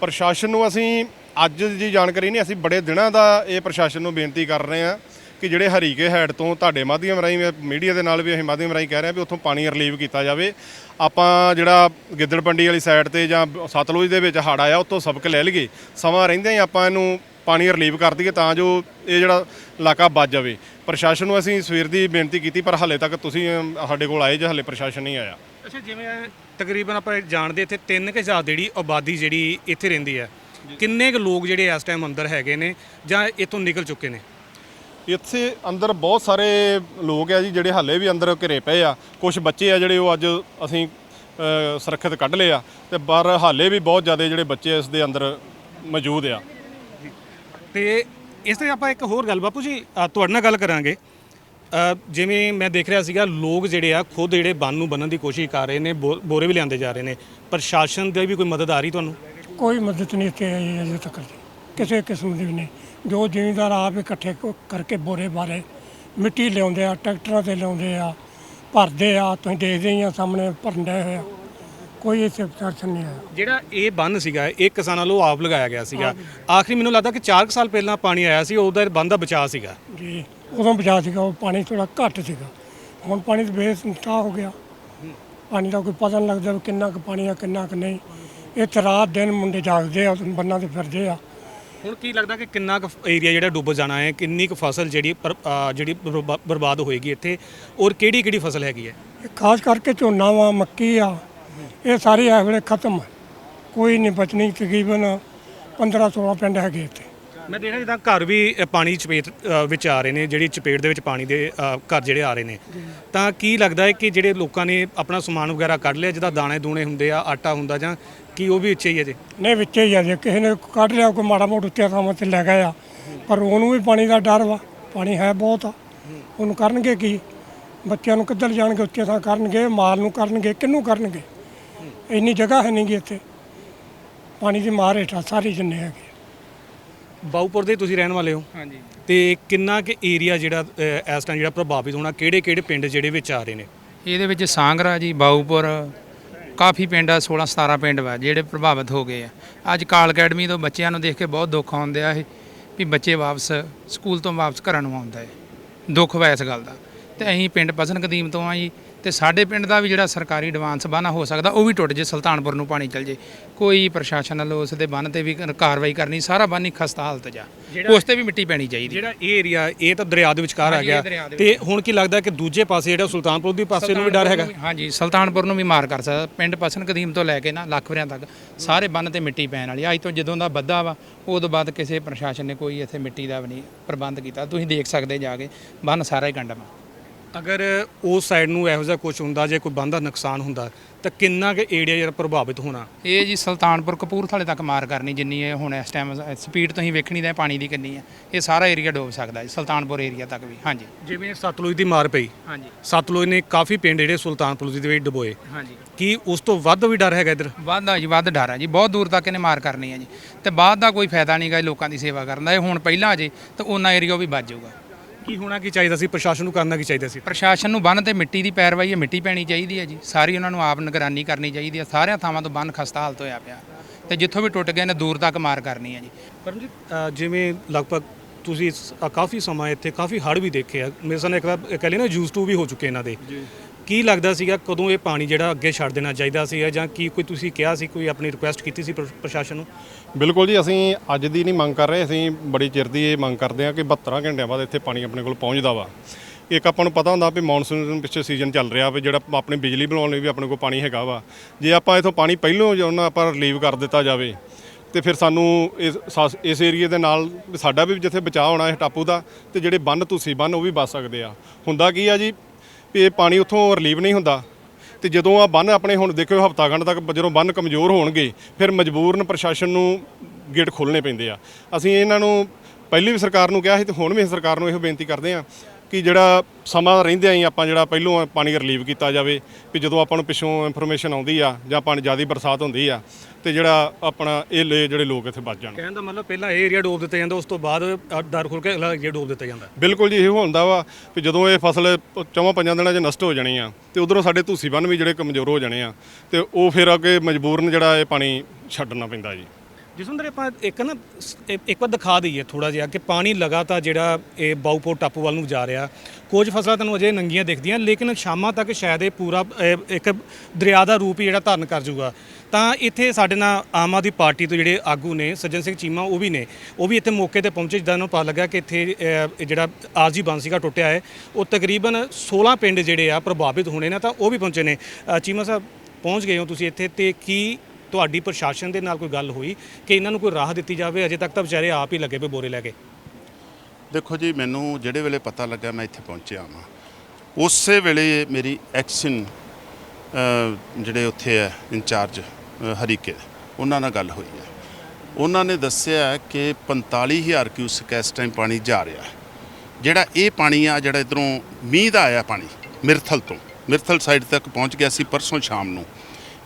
ਪ੍ਰਸ਼ਾਸਨ ਨੂੰ ਅਸੀਂ ਅੱਜ ਦੀ ਜਾਣਕਾਰੀ ਨਹੀਂ, ਅਸੀਂ ਬੜੇ ਦਿਨਾਂ ਦਾ ਇਹ ਪ੍ਰਸ਼ਾਸਨ ਨੂੰ ਬੇਨਤੀ ਕਰ ਰਹੇ ਹਾਂ ਕਿ ਜਿਹੜੇ ਹਰੀਕੇ ਹੈਡ ਤੋਂ ਤੁਹਾਡੇ ਮਾਧਿਅਮ ਰਾਹੀਂ ਮੀਡੀਆ ਦੇ ਨਾਲ ਵੀ ਅਸੀਂ ਮਾਧਿਅਮ ਰਾਹੀਂ ਕਹਿ ਰਹੇ ਹਾਂ ਵੀ ਉੱਥੋਂ ਪਾਣੀ ਰਿਲੀਵ ਕੀਤਾ ਜਾਵੇ। ਆਪਾਂ ਜਿਹੜਾ ਗਿੱਦੜਪੰਡੀ ਵਾਲੀ ਸਾਈਡ ਤੇ ਜਾਂ ਸਤਲੁਜ ਦੇ ਵਿੱਚ ਹੜ ਆਇਆ, ਉੱਥੋਂ ਸਬਕ ਲੈ ਲਈਏ। ਸਮਾਂ ਰਹਿੰਦੇ ਹੀ ਆਪਾਂ ਇਹਨੂੰ ਪਾਣੀ ਰਿਲੀਵ ਕਰ ਦਈਏ ਤਾਂ ਜੋ ਇਹ ਜਿਹੜਾ ਇਲਾਕਾ ਬਚ ਜਾਵੇ। ਪ੍ਰਸ਼ਾਸਨ ਨੂੰ ਅਸੀਂ ਸਵੇਰ ਦੀ ਬੇਨਤੀ ਕੀਤੀ, ਪਰ ਹਾਲੇ ਤੱਕ ਤੁਸੀਂ ਸਾਡੇ ਕੋਲ ਆਏ ਜੇ, ਹਾਲੇ ਪ੍ਰਸ਼ਾਸਨ ਨਹੀਂ ਆਇਆ। ਅੱਛਾ, ਜਿਵੇਂ ਤਕਰੀਬਨ ਆਪਾਂ ਜਾਣਦੇ, ਇੱਥੇ 3000 ਜਿਹੜੀ ਆਬਾਦੀ ਜਿਹੜੀ ਇੱਥੇ ਰਹਿੰਦੀ ਹੈ ਕਿੰਨੇ ਕੁ ਲੋਕ ਜਿਹੜੇ ਇਸ ਟਾਈਮ ਅੰਦਰ ਹੈਗੇ ਨੇ ਜਾਂ ਇੱਥੋਂ ਨਿਕਲ ਚੁੱਕੇ ਨੇ? ਇੱਥੇ ਅੰਦਰ ਬਹੁਤ ਸਾਰੇ ਲੋਕ ਆ ਜੀ ਜਿਹੜੇ ਹਾਲੇ ਵੀ ਅੰਦਰ ਘਿਰੇ ਪਏ ਆ। ਕੁਝ ਬੱਚੇ ਆ ਜਿਹੜੇ ਉਹ ਅੱਜ ਅਸੀਂ ਅ, ਸੁਰੱਖਿਅਤ ਕੱਢ ਲਏ ਆ ਤੇ ਪਰ ਹਾਲੇ ਵੀ ਬਹੁਤ ਜ਼ਿਆਦਾ ਜਿਹੜੇ ਬੱਚੇ ਇਸ ਦੇ ਅੰਦਰ ਮੌਜੂਦ ਆ। ਤੇ ਇਸ ਤੇ ਆਪਾਂ ਇੱਕ ਹੋਰ ਗੱਲ ਬਾਪੂ ਜੀ ਅ, ਤੁਹਾਡੇ ਨਾਲ ਗੱਲ ਕਰਾਂਗੇ। ਅ, ਜਿਵੇਂ ਮੈਂ ਦੇਖ ਰਿਹਾ ਸੀਗਾ ਲੋਕ ਜਿਹੜੇ ਆ ਖੁਦ ਜਿਹੜੇ ਬੰਨ ਨੂੰ ਬੰਨਣ ਦੀ ਕੋਸ਼ਿਸ਼ ਕਰ ਰਹੇ ਨੇ ਬੋ- ਬੋਰੇ ਵੀ ਲਿਆਂਦੇ ਜਾ ਰਹੇ ਨੇ। ਪ੍ਰਸ਼ਾਸਨ ਦੀ ਵੀ ਕੋਈ ਮਦਦ ਆ ਰਹੀ ਤੁਹਾਨੂੰ? ਕੋਈ ਮਦਦ ਨਹੀਂ ਇੱਥੇ ਆਈ ਅਜੇ ਤੱਕ ਕਿਸੇ ਕਿਸਮ ਦੀ ਵੀ ਨਹੀਂ। ਜੋ ਜ਼ਿਮੀਂਦਾਰ ਆਪ ਇਕੱਠੇ ਕ- ਕਰਕੇ ਬੋਰੇ ਬਾਰੇ ਮਿੱਟੀ ਲਿਆਉਂਦੇ ਆ ਟਰੈਕਟਰਾਂ ਤੇ ਲਿਆਉਂਦੇ ਆ ਭਰਦੇ ਆ ਤੁਸੀਂ ਦੇਖਦੇ ਹੀ ਆ ਸਾਹਮਣੇ ਭਰਨ ਡਏ ਹੋਏ ਆ। ਕੋਈ ਇੱਥੇ ਪ੍ਰਸ਼ਾਸਨ ਨਹੀਂ ਆਇਆ ਜਿਹੜਾ ਇਹ ਬੰਨ ਸੀਗਾ ਇਹ ਕਿਸਾਨਾਂ ਵੱਲੋਂ ਆਪ ਲਗਾਇਆ ਗਿਆ ਸੀਗਾ। ਆਖਰੀ ਮੈਨੂੰ ਲੱਗਦਾ ਕਿ 4 ਸਾਲ ਪਹਿਲਾਂ ਪਾਣੀ ਆਇਆ ਸੀ ਉਹਦਾ ਬੰਨ ਦਾ ਬਚਾਅ ਸੀਗਾ। ਜੀ ਉਦੋਂ ਬਚਾ ਸੀਗਾ ਉਹ ਪਾਣੀ ਥੋੜਾ ਘੱਟ ਸੀਗਾ। ਹੁਣ ਪਾਣੀ ਤਾਂ ਬੇਸੰਤਾ ਹੋ ਗਿਆ। ਪਾਣੀ ਦਾ ਕੋਈ ਪਤਾ ਨਹੀਂ ਲੱਗਦਾ ਵੀ ਕਿੰਨਾ ਕੁ ਪਾਣੀ ਆ ਕਿੰਨਾ ਕੁ ਨਹੀਂ। ਇੱਥੇ ਰਾਤ ਦਿਨ ਮੁੰਡੇ ਜਾਗਦੇ ਆ ਬੰਨਾਂ ਤੇ ਫਿਰਦੇ ਆ। ਹੁਣ ਕੀ ਲੱਗਦਾ ਕਿ ਕਿੰਨਾ ਕੁ ਏਰੀਆ ਜਿਹੜਾ ਡੁੱਬ ਜਾਣਾ ਹੈ ਕਿੰਨੀ ਕੁ ਫਸਲ ਜਿਹੜੀ ਪਰ- ਅ, ਜਿਹੜੀ ਬਰਬਾ- ਬਰਬਾਦ ਹੋਏਗੀ ਇੱਥੇ ਔਰ ਕਿਹੜੀ ਕਿਹੜੀ ਫਸਲ ਹੈਗੀ ਹੈ? ਇਹ ਖਾਸ ਕਰਕੇ ਝੋਨਾ ਵਾ ਮੱਕੀ ਆ ਇਹ ਸਾਰੇ ਇਸ ਵੇਲੇ ਖਤਮ ਆ। ਕੋਈ ਨਹੀਂ ਬਚਣੀ ਤਕਰੀਬਨ 15 16 ਪਿੰਡ ਹੈਗੇ ਇੱਥੇ। ਮੈਂ ਦੇਖਿਆ ਜਿੱਦਾਂ ਘਰ ਵੀ ਅ, ਪਾਣੀ ਚਪੇਟ ਅ, ਵਿੱਚ ਆ ਰਹੇ ਨੇ ਜਿਹੜੀ ਚਪੇਟ ਦੇ ਵਿੱਚ ਪਾਣੀ ਦੇ ਅ, ਘਰ ਜਿਹੜੇ ਆ ਰਹੇ ਨੇ। ਤਾਂ ਕੀ ਲੱਗਦਾ ਹੈ ਕਿ ਜਿਹੜੇ ਲੋਕਾਂ ਨੇ ਆਪਣਾ ਸਮਾਨ ਵਗੈਰਾ ਕੱਢ ਲਿਆ ਜਿਹਦਾ ਦਾਣੇ ਦੂਣੇ ਹੁੰਦੇ ਆ ਆਟਾ ਹੁੰਦਾ ਜਾਂ ਕੀ ਉਹ ਵੀ ਵਿੱਚੇ ਹੀ ਹੈ ਜੇ? ਨਹੀਂ ਵਿੱਚੇ ਹੀ ਆ ਜੇ। ਕਿਸੇ ਨੇ ਕੱਢ ਲਿਆ ਕੋਈ ਮਾੜਾ ਮੋਟਾ ਉੱਚੇ ਥਾਵਾਂ ਤੇ ਲੈ ਗਏ ਆ। ਪਰ ਉਹਨੂੰ ਵੀ ਪਾਣੀ ਦਾ ਡਰ ਵਾ। ਪਾਣੀ ਹੈ ਬਹੁਤ ਆ। ਉਹਨੂੰ ਕਰਨਗੇ ਕੀ? ਬੱਚਿਆਂ ਨੂੰ ਕਿੱਧਰ ਜਾਣਗੇ? ਉੱਚੇ ਥਾਂ ਕਰਨਗੇ ਮਾਲ ਨੂੰ ਕਰਨਗੇ ਕਿਹਨੂੰ ਕਰਨਗੇ? ਇੰਨੀ ਜਗ੍ਹਾ ਹੈ ਨਹੀਂ ਗੀ ਇੱਥੇ। ਪਾਣੀ ਦੀ ਮਾਰ ਹੇਠਾਂ ਸਾਰੇ ਜਿੰਨੇ ਹੈਗੇ ਬਾਉਪੁਰ ਦੇ ਤੁਸੀਂ ਰਹਿਣ ਵਾਲੇ ਹੋ। ਹਾਂਜੀ। ਤੇ ਕਿੰਨਾ ਕਿ ਏਰੀਆ ਜਿਹੜਾ ਅ, ਇਸ ਟਾਈਮ ਜਿਹੜਾ ਪ੍ਰਭਾਵਿਤ ਹੋਣਾ ਕਿਹੜੇ ਕਿਹੜੇ ਪਿੰਡ ਜਿਹੜੇ ਵਿੱਚ ਆ ਰਹੇ ਨੇ? ਇਹਦੇ ਵਿੱਚ ਸਾਂਗਰਾ ਜੀ ਬਾਊਪੁਰ ਕਾਫੀ ਪਿੰਡ ਆ 16 17 ਪਿੰਡ ਵਾ, ਜਿਹੜੇ ਪ੍ਰਭਾਵਿਤ ਹੋ ਗਏ ਆ। ਅੱਜ ਕਾਲ ਅਕੈਡਮੀ ਤੋਂ ਬੱਚਿਆਂ ਨੂੰ ਦੇਖ ਕੇ ਬਹੁਤ ਦੁੱਖ ਆਉਂਦਿਆ ਇਹ ਵੀ ਬੱਚੇ ਵਾਪਸ ਸਕੂਲ ਤੋਂ ਵਾਪਸ ਘਰਾਂ ਨੂੰ ਆਉਂਦਾ ਹੈ। ਦੁੱਖ ਵਾ ਇਸ ਗੱਲ ਦਾ। ਤੇ ਅਸੀਂ ਪਿੰਡ ਪਸਨ ਕਦੀਮ ਤੋਂ ਆ ਜੀ ਤੇ ਸਾਡੇ ਪਿੰਡ ਦਾ ਵੀ ਜਿਹੜਾ ਸਰਕਾਰੀ ਐਡਵਾਂਸ ਬੰਨ ਹੋ ਸਕਦਾ ਉਹ ਵੀ ਟੁੱਟ ਜੇ ਸੁਲਤਾਨਪੁਰ ਨੂੰ ਪਾਣੀ ਚਲ ਜੇ। ਕੋਈ ਪ੍ਰਸ਼ਾਸਨ ਵੱਲੋਂ ਉਸ ਦੇ ਬੰਨ ਤੇ ਵੀ ਕਾਰ- ਕਾਰਵਾਈ ਕਰਨੀ ਸਾਰਾ ਬੰਨ ਹੀ ਖਸਤਾ ਹਾਲਤ ਜਾ ਉਸ ਤੇ ਵੀ ਮਿੱਟੀ ਪੈਣੀ ਚਾਹੀਦੀ। ਜਿਹੜਾ ਇਹ ਏਰੀਆ ਇਹ ਤਾਂ ਦਰਿਆ ਦੇ ਵਿਚਕਾਰ ਆ ਗਿਆ। ਤੇ ਹੁਣ ਕੀ ਲੱਗਦਾ ਕਿ ਦੂਜੇ ਪਾਸੇ ਜਿਹੜਾ ਸੁਲਤਾਨਪੁਰ ਦੀ ਪਾਸੇ ਨੂੰ ਵੀ ਡਰ ਹੈਗਾ? ਹਾਂਜੀ ਸੁਲਤਾਨਪੁਰ ਨੂੰ ਵੀ ਮਾਰ ਕਰ ਸਕਦਾ। ਪਿੰਡ ਪਸਨ ਕਦੀਮ ਤੋਂ ਲੈ ਕੇ ਨਾ ਲੱਖ ਵਰਿਆਂ ਤੱਕ ਸਾਰੇ ਬੰਨ ਤੇ ਮਿੱਟੀ ਪੈਣ ਵਾਲੀ ਅੱਜ ਤੋਂ ਜਦੋਂ ਦਾ ਬੱਧਾ ਵਾ ਉਦੋਂ ਬਾਅਦ ਕਿਸੇ ਪ੍ਰਸ਼ਾਸਨ ਨੇ ਕੋਈ ਇੱਥੇ ਮਿੱਟੀ ਦਾ ਵੀ ਨਹੀਂ ਪ੍ਰਬੰਧ ਕੀਤਾ। ਤੁਸੀਂ ਦੇਖ ਸਕਦੇ ਜਾ ਕੇ ਬੰਨ ਸਾਰਾ ਹੀ ਗੰਡਮ ਅਗਰ ਉਸ ਸਾਈਡ ਨੂੰ ਇਹੋ ਜਿਹਾ ਕੁਝ ਹੁੰਦਾ ਜੇ ਕੋਈ ਬੰਦ ਦਾ ਨੁਕਸਾਨ ਹੁੰਦਾ ਤਾਂ ਕਿੰਨਾ ਕੁ ਏਰੀਆ ਜਿਹੜਾ ਪ੍ਰਭਾਵਿਤ ਹੋਣਾ? ਇਹ ਜੀ ਸੁਲਤਾਨਪੁਰ ਕਪੂਰਥਲੇ ਤੱਕ ਮਾਰ ਕਰਨੀ ਜਿੰਨੀ ਇਹ ਹੁਣ ਇਸ ਟਾਈਮ ਸਪੀਡ ਤੁਸੀਂ ਵੇਖਣੀ ਦਾ ਪਾਣੀ ਦੀ ਕਿੰਨੀ ਆ ਇਹ ਸਾਰਾ ਏਰੀਆ ਡੋਬ ਸਕਦਾ ਜੀ ਸੁਲਤਾਨਪੁਰ ਏਰੀਆ ਤੱਕ ਵੀ ਹਾਂਜੀ। ਜਿਵੇਂ ਸਤਲੁਜ ਦੀ ਮਾਰ ਪਈ ਹਾਂਜੀ। ਸਤਲੁਜ ਨੇ ਕਾਫੀ ਪਿੰਡ ਜਿਹੜੇ ਸੁਲਤਾਨਪੁਰ ਦੇ ਵਿੱਚ ਡੁਬੋਏ। ਹਾਂਜੀ। ਕੀ ਉਸ ਤੋਂ ਵੱਧ ਵੀ ਡਰ ਹੈਗਾ ਇੱਧਰ? ਵੱਧ ਆ ਜੀ ਵੱਧ ਡਰ ਆ ਜੀ ਬਹੁਤ ਦੂਰ ਤੱਕ ਇਹਨੇ ਮਾਰ ਕਰਨੀ ਆ ਜੀ। ਤੇ ਬਾਅਦ ਦਾ ਕੋਈ ਫਾਇਦਾ ਨਹੀਂਗਾ ਲੋਕਾਂ ਦੀ ਸੇਵਾ ਕਰਨ ਦਾ ਇਹ ਹੁਣ ਪਹਿਲਾਂ ਜੇ ਤਾਂ ਉਹਨਾਂ ਏਰੀਆ ਵੀ ਬਚ ਜਾਊਗਾ। ਕੀ ਹੋਣਾ ਕੀ ਚਾਹੀਦਾ ਸੀ? ਪ੍ਰਸ਼ਾਸਨ ਨੂੰ ਕਰਨਾ ਕੀ ਚਾਹੀਦਾ ਸੀ? ਪ੍ਰਸ਼ਾਸਨ ਨੂੰ ਬੰਨ ਤੇ ਮਿੱਟੀ ਦੀ ਪੈਰਵਾਈ ਹੈ ਮਿੱਟੀ ਪੈਣੀ ਚਾਹੀਦੀ ਹੈ ਜੀ। ਸਾਰੀ ਉਹਨਾਂ ਨੂੰ ਆਪ ਨਿਗਰਾਨੀ ਕਰਨੀ ਚਾਹੀਦੀ ਹੈ। ਸਾਰਿਆਂ ਥਾਵਾਂ ਤੋਂ ਬੰਨ ਖਸਤਾ ਹਾਲਤ ਹੋਇਆ ਪਿਆ। ਤੇ ਜਿੱਥੋਂ ਵੀ ਟੁੱਟ ਗਏ ਨੇ ਦੂਰ ਤੱਕ ਮਾਰ ਕਰਨੀ ਹੈ ਜੀ। ਪਰਮਜੀਤ ਅ, ਜਿਵੇਂ ਲਗਭਗ ਤੁਸੀਂ ਕਾਫੀ ਸਮਾਂ ਇੱਥੇ ਕਾਫੀ ਹੜ੍ਹ ਵੀ ਦੇਖੇ ਆ। ਮੇਰੇ ਸਾਹਮਣੇ ਇੱਕ ਵਾਰ ਕਹਿ ਲਈ ਨਾ ਯੂਜ਼ ਟੂ ਵੀ ਹੋ ਚੁੱਕੇ ਇਹਨਾਂ ਦੇ। ਕੀ ਲੱਗਦਾ ਸੀਗਾ ਕਦੋਂ ਇਹ ਪਾਣੀ ਜਿਹੜਾ ਅੱਗੇ ਛੱਡ ਦੇਣਾ ਚਾਹੀਦਾ ਸੀ ਜਾਂ ਕੀ ਕੋਈ ਤੁਸੀਂ ਕਿਹਾ ਸੀ, ਕੋਈ ਆਪਣੀ ਰਿਕੁਐਸਟ ਕੀਤੀ ਸੀ ਪ੍ਰ- ਪ੍ਰਸ਼ਾਸਨ ਨੂੰ? ਬਿਲਕੁਲ ਜੀ, ਅਸੀਂ ਅੱਜ ਦੀ ਨਹੀਂ ਮੰਗ ਕਰ ਰਹੇ, ਅਸੀਂ ਬੜੀ ਚਿਰ ਦੀ ਇਹ ਮੰਗ ਕਰਦੇ ਹਾਂ ਕਿ 72 ਘੰਟਿਆਂ ਬਾਅਦ ਇੱਥੇ ਪਾਣੀ ਆਪਣੇ ਕੋਲ ਪਹੁੰਚਦਾ ਵਾ। ਇੱਕ ਆਪਾਂ ਨੂੰ ਪਤਾ ਹੁੰਦਾ ਵੀ ਮੌਨਸੂਨ ਪਿੱਛੇ ਸੀਜ਼ਨ ਚੱਲ ਰਿਹਾ ਵੀ ਜਿਹੜਾ ਆਪਣੀ ਬਿਜਲੀ ਬਣਾਉਣ ਲਈ ਵੀ ਆਪਣੇ ਕੋਲ ਪਾਣੀ ਹੈਗਾ ਵਾ। ਜੇ ਆਪਾਂ ਇਥੋਂ ਪਾਣੀ ਪਹਿਲੋਂ ਜੋ ਨਾ ਆਪਾਂ ਰਿਲੀਵ ਕਰ ਦਿੱਤਾ ਜਾਵੇ, ਤੇ ਫਿਰ ਸਾਨੂੰ ਇਸ ਸਾ- ਇਸ ਏਰੀਏ ਦੇ ਨਾਲ ਸਾਡਾ ਵੀ ਜਿੱਥੇ ਬਚਾਅ ਹੋਣਾ ਹੈ ਟਾਪੂ ਦਾ, ਤੇ ਜਿਹੜੇ ਬੰਨ ਤੁਸੀਂ ਬੰਨ ਉਹ ਵੀ ਬਚ ਸਕਦੇ ਆ। ਹੁੰਦਾ ਕੀ ਆ ਜੀ ਵੀ ਇਹ ਪਾਣੀ ਉੱਥੋਂ ਰਿਲੀਵ ਨਹੀਂ ਹੁੰਦਾ। ਤੇ ਜਦੋਂ ਆ ਬੰਨ ਆਪਣੇ ਹੁਣ ਦੇਖਿਓ ਹਫ਼ਤਾ ਖੰਡ ਤੱਕ ਜਦੋਂ ਬੰਨ ਕਮਜ਼ੋਰ ਹੋਣਗੇ, ਫਿਰ ਮਜਬੂਰਨ ਪ੍ਰਸ਼ਾਸਨ ਨੂੰ ਗੇਟ ਖੋਲਣੇ ਪੈਂਦੇ ਆ। ਅਸੀਂ ਇਹਨਾਂ ਨੂੰ ਪਹਿਲੀ ਵੀ ਸਰਕਾਰ ਨੂੰ ਕਿਹਾ ਸੀ ਤੇ ਹੁਣ ਵੀ ਸਰਕਾਰ ਨੂੰ ਇਹੋ ਬੇਨਤੀ ਕਰਦੇ ਆ ਕਿ ਜਿਹੜਾ ਸਮਾਂ ਰਹਿੰਦਿਆਂ ਹੀ ਆਪਾਂ ਜਿਹੜਾ ਪਹਿਲੋਂ ਪਾਣੀ ਰਿਲੀਵ ਕੀਤਾ ਜਾਵੇ, ਵੀ ਜਦੋਂ ਆਪਾਂ ਨੂੰ ਪਿੱਛੋਂ ਇਨਫੋਰਮੇਸ਼ਨ ਆਉਂਦੀ ਆ ਜਾਂ ਪਾਣੀ ਜ਼ਿਆਦਾ ਬਰਸਾਤ ਹੁੰਦੀ ਆ ਤੇ ਜਿਹੜਾ ਆਪਣਾ ਇਹ ਲੇ ਜਿਹੜੇ ਲੋਕ ਇੱਥੇ ਬਚ ਜਾਣ। ਕਹਿਣ ਦਾ ਮਤਲਬ ਪਹਿਲਾਂ ਇਹ ਏਰੀਆ ਡੋਬ ਦਿੱਤਾ ਜਾਂਦਾ ਉਸ ਤੋਂ ਬਾਅਦ ਅ, ਦਰ ਖੁੱਲ ਕੇ ਅਗਲਾ ਏਰੀਆ ਡੋਬ ਦਿੱਤਾ ਜਾਂਦਾ। ਬਿਲਕੁਲ ਜੀ ਇਹ ਹੁੰਦਾ ਵਾ ਕਿ ਜਦੋਂ ਇਹ ਫਸਲ ਚੌਵਾਂ ਪੰਜਾਂ ਦਿਨਾਂ 'ਚ ਨਸ਼ਟ ਹੋ ਜਾਣੀ ਆ ਤੇ ਉਧਰੋਂ ਸਾਡੇ ਧੂਸੀ ਬੰਨ ਵੀ ਜਿਹੜੇ ਕਮਜ਼ੋਰ ਹੋ ਜਾਣੇ ਆ ਤੇ ਉਹ ਫਿਰ ਅੱਗੇ ਮਜਬੂਰਨ ਜਿਹੜਾ ਇਹ ਪਾਣੀ ਛੱਡਣਾ ਪੈਂਦਾ ਜੀ। ਜਸਵੰਦਰ ਆਪਾਂ ਇੱਕ ਨਾ ਸ- ਇੱਕ ਵਾਰ ਦਿਖਾ ਦਈਏ ਥੋੜਾ ਜਿਹਾ ਕਿ ਪਾਣੀ ਲਗਾਤਾਰ ਜਿਹੜਾ ਇਹ ਬਾਉਪੋ ਟਾਪੂ ਵੱਲ ਨੂੰ ਜਾ ਰਿਹਾ। ਕੁਝ ਫਸਲਾਂ ਤੁਹਾਨੂੰ ਅਜੇ ਨੰਗੀਆਂ ਦਿਖਦੀਆਂ ਲੇਕਿਨ ਸ਼ਾਮਾਂ ਤੱਕ ਸ਼ਾਇਦ ਇਹ ਪੂਰਾ ਇੱਕ ਦਰਿਆ ਦਾ ਰੂਪ ਹੀ ਜਿਹੜਾ ਧਾਰਨ ਕਰ ਜਾਊਗਾ। ਤਾਂ ਇੱਥੇ ਸਾਡੇ ਨਾਲ ਆਮ ਆਦਮੀ ਪਾਰਟੀ ਤੋਂ ਜਿਹੜੇ ਆਗੂ ਨੇ ਸੱਜਣ ਸਿੰਘ ਚੀਮਾ ਉਹ ਵੀ ਨੇ। ਉਹ ਵੀ ਇੱਥੇ ਮੌਕੇ ਤੇ ਪਹੁੰਚੇ ਜਿੱਦਾਂ ਨੂੰ ਪਤਾ ਲੱਗਾ ਕਿ ਇੱਥੇ ਅ, ਜਿਹੜਾ ਆਰਜੀ ਬਾਂਸੀਗਾ ਟੁੱਟਿਆ ਹੈ। ਉਹ ਤਕਰੀਬਨ 16 ਪਿੰਡ ਜਿਹੜੇ ਆ ਪ੍ਰਭਾਵਿਤ ਹੋਣੇ ਨੇ ਤਾਂ ਉਹ ਵੀ ਪਹੁੰਚੇ ਨੇ। ਅ, ਚੀਮਾ ਸਾਹਿਬ ਪਹੁੰਚ ਗਏ ਹੋ ਤੁਸੀਂ ਇੱਥੇ ਤੇ ਕੀ ਤੁਹਾਡੀ ਪ੍ਰਸ਼ਾਸਨ ਦੇ ਨਾਲ ਕੋਈ ਗੱਲ ਹੋਈ ਕਿ ਇਹਨਾਂ ਨੂੰ ਕੋਈ ਰਾਹ ਦਿੱਤੀ ਜਾਵੇ? ਅਜੇ ਤੱਕ ਤਾਂ ਵਿਚਾਰੇ ਆਪ ਹੀ ਲੱਗੇ ਪਏ ਬੋਰੇ ਲੈ ਕੇ। ਦੇਖੋ ਜੀ ਮੈਨੂੰ ਜਿਹੜੇ ਵੇਲੇ ਪਤਾ ਲੱਗਾ ਮੈਂ ਇੱਥੇ ਪਹੁੰਚਿਆ ਹਾਂ ਉਸੇ ਵੇਲੇ ਮੇਰੀ ਐਕਸ਼ਨ ਜਿਹੜੇ ਉੱਥੇ ਹੈ ਇੰਚਾਰਜ ਹਰੀਕੇ ਉਹਨਾਂ ਨਾਲ ਗੱਲ ਹੋਈ ਹੈ। ਉਹਨਾਂ ਨੇ ਦੱਸਿਆ ਕਿ 45000 ਕਿਊਸਕ ਇਸ ਟਾਈਮ ਪਾਣੀ ਜਾ ਰਿਹਾ ਜਿਹੜਾ ਇਹ ਪਾਣੀ ਆ, ਜਿਹੜਾ ਇਧਰੋਂ ਮੀਂਹ ਦਾ ਆਇਆ ਪਾਣੀ, ਮਿਰਥਲ ਤੋਂ, ਮਿਰਥਲ ਸਾਈਡ ਤੱਕ ਪਹੁੰਚ ਗਿਆ ਸੀ ਪਰਸੋਂ ਸ਼ਾਮ ਨੂੰ।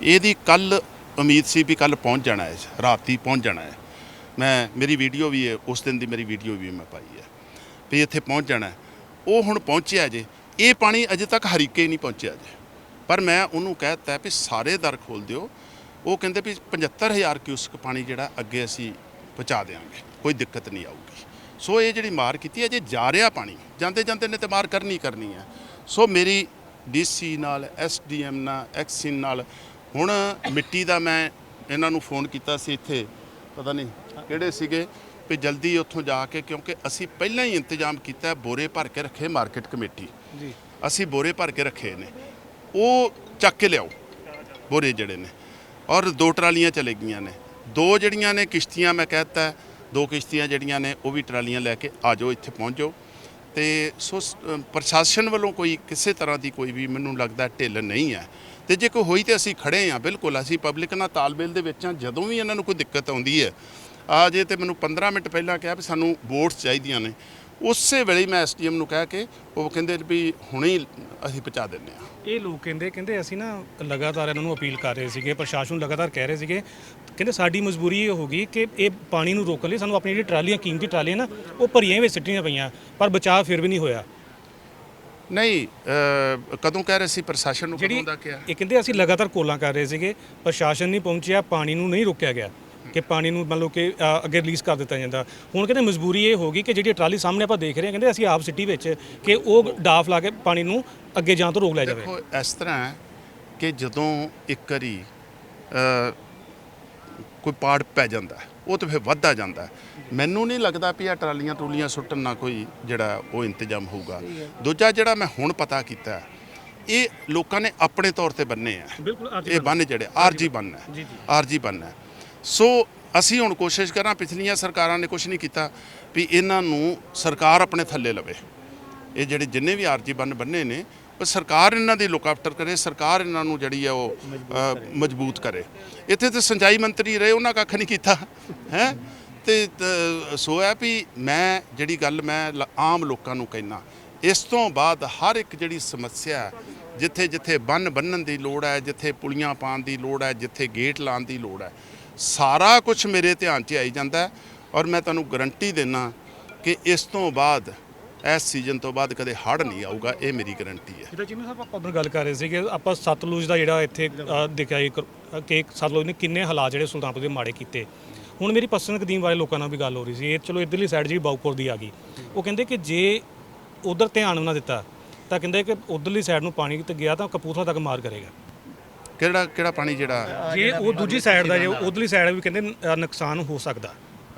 ਇਹਦੀ ਕੱਲ ਉਮੀਦ ਸੀ ਵੀ ਕੱਲ ਪਹੁੰਚ ਜਾਣਾ ਹੈ, ਰਾਤੀ ਪਹੁੰਚ ਜਾਣਾ ਹੈ। ਮੈਂ, ਮੇਰੀ ਵੀਡੀਓ ਵੀ ਹੈ, ਉਸ ਦਿਨ ਦੀ ਮੇਰੀ ਵੀਡੀਓ ਵੀ ਮੈਂ ਪਾਈ ਹੈ ਵੀ ਇੱਥੇ ਪਹੁੰਚ ਜਾਣਾ ਉਹ ਹੁਣ ਪਹੁੰਚਿਆ ਜੇ। ਇਹ ਪਾਣੀ ਅਜੇ ਤੱਕ ਹਰੀਕੇ ਨਹੀਂ ਪਹੁੰਚਿਆ ਜੇ। ਪਰ ਮੈਂ ਉਹਨੂੰ ਕਹਿ ਦਿੱਤਾ ਵੀ ਸਾਰੇ ਦਰ ਖੋਲ ਦਿਓ। ਉਹ ਕਹਿੰਦੇ ਵੀ 75000 ਕਿਊਸਕ ਪਾਣੀ ਜਿਹੜਾ ਅੱਗੇ ਅਸੀਂ ਪਹੁੰਚਾ ਦੇਵਾਂਗੇ ਕੋਈ ਦਿੱਕਤ ਨਹੀਂ ਆਊਗੀ। ਸੋ ਇਹ ਜਿਹੜੀ ਮਾਰ ਕੀਤੀ ਹੈ ਜੇ ਜਾ ਰਿਹਾ ਪਾਣੀ ਜਾਂਦੇ ਜਾਂਦੇ ਨੇ ਤੇ ਮਾਰ ਕਰਨੀ ਕਰਨੀ ਹੈ। ਸੋ ਮੇਰੀ ਡੀਸੀ ਨਾਲ ਐਸਡੀਐਮ ਨਾਲ ਐਕਸਿਨ ਨਾਲ ਹੁਣ ਮਿੱਟੀ ਦਾ ਮੈਂ ਇਹਨਾਂ ਨੂੰ ਫੋਨ ਕੀਤਾ ਸੀ ਇੱਥੇ ਪਤਾ ਨਹੀਂ ਕਿਹੜੇ ਸੀਗੇ ਵੀ ਜਲਦੀ ਉੱਥੋਂ ਜਾ ਕੇ ਕਿਉਂਕਿ ਅਸੀਂ ਪਹਿਲਾਂ ਹੀ ਇੰਤਜ਼ਾਮ ਕੀਤਾ ਹੈ, ਬੋਰੇ ਭਰ ਕੇ ਰੱਖੇ ਮਾਰਕੀਟ ਕਮੇਟੀ। ਜੀ। ਅਸੀਂ ਬੋਰੇ ਭਰ ਕੇ ਰੱਖੇ ਨੇ। ਉਹ ਚੱਕ ਕੇ ਲਿਆਓ ਬੋਰੇ ਜਿਹੜੇ ਨੇ। ਔਰ ਦੋ ਟਰਾਲੀਆਂ ਚਲੇ ਗਈਆਂ ਨੇ। ਦੋ ਜਿਹੜੀਆਂ ਨੇ ਕਿਸ਼ਤੀਆਂ ਮੈਂ ਕਹਿਤਾ ਹੈ, ਦੋ ਕਿਸ਼ਤੀਆਂ ਜਿਹੜੀਆਂ ਨੇ ਉਹ ਵੀ ਟਰਾਲੀਆਂ ਲੈ ਕੇ ਆ ਜਾਓ ਇੱਥੇ ਪਹੁੰਚੋ ਤੇ ਸੋ ਪ੍ਰਸ਼ਾਸਨ ਵੱਲੋਂ ਕੋਈ ਕਿਸੇ ਤਰ੍ਹਾਂ ਦੀ ਕੋਈ ਵੀ ਮੈਨੂੰ ਲੱਗਦਾ ਢਿੱਲ ਨਹੀਂ ਹੈ। ਤੇ ਜੇ ਕੋਈ ਹੋਈ ਤੇ ਅਸੀਂ ਖੜੇ ਹਾਂ ਬਿਲਕੁਲ ਅਸੀਂ ਪਬਲਿਕ ਨਾਲ ਤਾਲਮੇਲ ਦੇ ਵਿੱਚ ਹਾਂ ਜਦੋਂ ਵੀ ਇਹਨਾਂ ਨੂੰ ਕੋਈ ਦਿੱਕਤ ਆਉਂਦੀ ਹੈ ਆ ਜੇ ਤੇ ਮੈਨੂੰ 15 ਮਿੰਟ ਪਹਿਲਾਂ ਕਿਹਾ ਵੀ ਸਾਨੂੰ ਵੋਟਸ ਚਾਹੀਦੀਆਂ ਨੇ ਉਸੇ ਵੇਲੇ ਹੀ ਮੈਂ ਐਸਡੀਐਮ ਨੂੰ ਕਹਿ ਕੇ ਉਹ ਕਹਿੰਦੇ ਵੀ ਹੁਣੇ ਹੀ ਅਸੀਂ ਪਹੁੰਚਾ ਦਿੰਦੇ ਹਾਂ। ਇਹ ਲੋਕ ਕਹਿੰਦੇ ਕਹਿੰਦੇ ਅਸੀਂ ਨਾ ਲਗਾਤਾਰ ਇਹਨਾਂ ਨੂੰ ਅਪੀਲ ਕਰ ਰਹੇ ਸੀਗੇ ਪ੍ਰਸ਼ਾਸਨ ਨੂੰ ਲਗਾਤਾਰ ਕਹਿ ਰਹੇ ਸੀਗੇ। ਕਹਿੰਦੇ ਸਾਡੀ ਮਜਬੂਰੀ ਇਹ ਹੋਗੀ ਕਿ ਇਹ ਪਾਣੀ ਨੂੰ ਰੋਕਣ ਲਈ ਸਾਨੂੰ ਆਪਣੀ ਜਿਹੜੀ ਟਰਾਲੀਆਂ ਕੀਮਤੀ ਟਰਾਲੀਆਂ ਨਾ ਉਹ ਭਰੀਆਂ ਹੀ ਵਿੱਚ ਸਿੱਟਣੀਆਂ ਪਈਆਂ ਪਰ ਬਚਾਅ ਫਿਰ ਵੀ ਨਹੀਂ ਹੋਇਆ। ਨਹੀਂ ਕਦੋਂ ਕਹਿ ਰਹੇ ਸੀ ਪ੍ਰਸ਼ਾਸਨ ਨੂੰ ਕਦੋਂ ਦਾ ਕਿਹਾ? ਇਹ ਕਹਿੰਦੇ ਅਸੀਂ ਲਗਾਤਾਰ ਕੋਲਾਂ ਕਰ ਰਹੇ ਸੀਗੇ ਪ੍ਰਸ਼ਾਸਨ ਨਹੀਂ ਪਹੁੰਚਿਆ ਪਾਣੀ ਨੂੰ ਨਹੀਂ ਰੋਕਿਆ ਗਿਆ। ਕਿ ਪਾਣੀ ਨੂੰ ਮੰਨ ਲਓ ਕਿ ਅ, ਅੱਗੇ ਰਿਲੀਜ਼ ਕਰ ਦਿੱਤਾ ਜਾਂਦਾ। ਹੁਣ ਕਹਿੰਦੇ ਮਜਬੂਰੀ ਇਹ ਹੋਗੀ ਕਿ ਜਿਹੜੀ ਟਰਾਲੀ ਸਾਹਮਣੇ ਆਪਾਂ ਦੇਖ ਰਹੇ ਹਾਂ ਕਹਿੰਦੇ ਅਸੀਂ ਆਪ ਸਿੱਟੀ ਵਿੱਚ ਕਿ ਉਹ ਡਾਫ ਲਾ ਕੇ ਪਾਣੀ ਨੂੰ ਅੱਗੇ ਜਾਣ ਤੋਂ ਰੋਕ ਲਿਆ ਜਾਵੇ। ਦੇਖੋ ਇਸ ਤਰ੍ਹਾਂ ਹੈ ਕਿ ਜਦੋਂ ਇੱਕ ਵਾਰੀ ਅ, ਕੋਈ ਪਾੜ ਪੈ ਜਾਂਦਾ ਹੈ, ਉਹ ਤਾਂ ਫਿਰ ਵੱਧਦਾ ਜਾਂਦਾ ਹੈ। ਮੈਨੂੰ ਨਹੀਂ ਲੱਗਦਾ ਵੀ ਆ ਟਰਾਲੀਆਂ ਟਰੂਲੀਆਂ ਸੁੱਟਣ ਨਾਲ ਕੋਈ ਜਿਹੜਾ ਉਹ ਇੰਤਜ਼ਾਮ ਹੋਊਗਾ। ਦੂਜਾ ਜਿਹੜਾ ਮੈਂ ਹੁਣ ਪਤਾ ਕੀਤਾ ਹੈ, ਇਹ ਲੋਕਾਂ ਨੇ ਆਪਣੇ ਤੌਰ ਤੇ ਬੰਨੇ ਆ। ਬਿਲਕੁਲ ਇਹ ਬੰਨ ਜਿਹੜੇ ਆਰਜੀ ਬੰਨ ਹੈ ਜੀ, ਜੀ। ਆਰਜੀ ਬੰਨ ਹੈ ਸੋ ਅਸੀਂ ਹੁਣ ਕੋਸ਼ਿਸ਼ ਕਰਾਂ, ਪਿਛਲੀਆਂ ਸਰਕਾਰਾਂ ਨੇ ਕੁਝ ਨਹੀਂ ਕੀਤਾ ਵੀ ਇਹਨਾਂ ਨੂੰ ਸਰਕਾਰ ਆਪਣੇ ਥੱਲੇ ਲਵੇ। ਇਹ ਜਿਹੜੇ ਜਿੰਨੇ ਵੀ ਆਰਜੀ ਬੰਨ ਬੰਨੇ ਨੇ ਪਰ ਸਰਕਾਰ ਇਹਨਾਂ ਦੀ ਲੁੱਕ ਆਫਟਰ ਕਰੇ, ਸਰਕਾਰ ਇਹਨਾਂ ਨੂੰ ਜਿਹੜੀ ਹੈ ਉਹ ਮਜ਼ਬੂਤ ਕਰੇ। ਇੱਥੇ ਤੇ ਸਿੰਜਾਈ ਮੰਤਰੀ ਰਹੇ, ਉਹਨਾਂ ਕੱਖ ਨਹੀਂ ਕੀਤਾ, ਹੈ? ਤੇ ਸੋ ਹੈ ਵੀ ਮੈਂ ਜਿਹੜੀ ਗੱਲ ਮੈਂ ਲ- ਆਮ ਲੋਕਾਂ ਨੂੰ ਕਹਿਣਾ ਇਸ ਤੋਂ ਬਾਅਦ ਹਰ ਇੱਕ ਜਿਹੜੀ ਸਮੱਸਿਆ ਜਿੱਥੇ ਜਿੱਥੇ ਬੰਨ ਬੰਨਣ ਦੀ ਲੋੜ ਹੈ, ਜਿੱਥੇ ਪੁਲੀਆਂ ਪਾਉਣ ਦੀ ਲੋੜ ਹੈ, ਜਿੱਥੇ ਗੇਟ ਲਾਉਣ ਦੀ ਲੋੜ ਹੈ ਸਾਰਾ ਕੁਝ ਮੇਰੇ ਧਿਆਨ 'ਚ ਆਈ ਜਾਂਦਾ ਔਰ ਮੈਂ ਤੁਹਾਨੂੰ ਗਰੰਟੀ ਦਿੰਨਾ ਕਿ ਇਸ ਤੋਂ ਬਾਅਦ, ਇਸ ਸੀਜ਼ਨ ਤੋਂ ਬਾਅਦ ਕਦੇ ਹੜ੍ਹ ਨਹੀਂ ਆਊਗਾ, ਇਹ ਮੇਰੀ ਗਰੰਟੀ ਹੈ। ਜਿੱਦਾਂ ਜਿਵੇਂ ਸਾਹਿਬ ਆਪਾਂ ਗੱਲ ਕਰ ਰਹੇ ਸੀਗੇ, ਆਪਾਂ ਸਤਲੁਜ ਦਾ ਜਿਹੜਾ ਇੱਥੇ ਦੇਖਿਆ ਇੱਕ, ਕਿ ਸਤਲੁਜ ਨੇ ਕਿੰਨੇ ਹਾਲਾਤ ਜਿਹੜੇ ਸੁਲਤਾਨਪੁਰ ਦੇ ਮਾੜੇ ਕੀਤੇ। ਹੁਣ ਮੇਰੀ ਪਸੰਦ ਕਦੀਮ ਵਾਲੇ ਲੋਕਾਂ ਨਾਲ ਵੀ ਗੱਲ ਹੋ ਰਹੀ ਸੀ, ਇਹ ਚਲੋ ਇਧਰਲੀ ਸਾਈਡ ਜਿਹੜੀ ਬਾਉਪੁਰ ਦੀ ਆ ਗਈ। ਉਹ ਕਹਿੰਦੇ ਕਿ ਜੇ ਉਧਰ ਧਿਆਨ ਉਹਨਾਂ ਦਿੱਤਾ, ਤਾਂ ਕਹਿੰਦੇ ਕਿ ਉਧਰਲੀ ਸਾਈਡ ਨੂੰ ਪਾਣੀ ਤੇ ਗਿਆ ਤਾਂ ਕਪੂਰਥਲਾ ਤੱਕ ਮਾਰ ਕਰੇਗਾ। ਕਿਹੜਾ ਕਿਹੜਾ ਪਾਣੀ ਜਿਹੜਾ? ਜੇ ਉਹ ਦੂਜੀ ਸਾਈਡ ਦਾ ਜੇ ਉਧਰਲੀ ਸਾਈਡ ਵੀ ਕਹਿੰਦੇ ਅ, ਨੁਕਸਾਨ ਹੋ ਸਕਦਾ।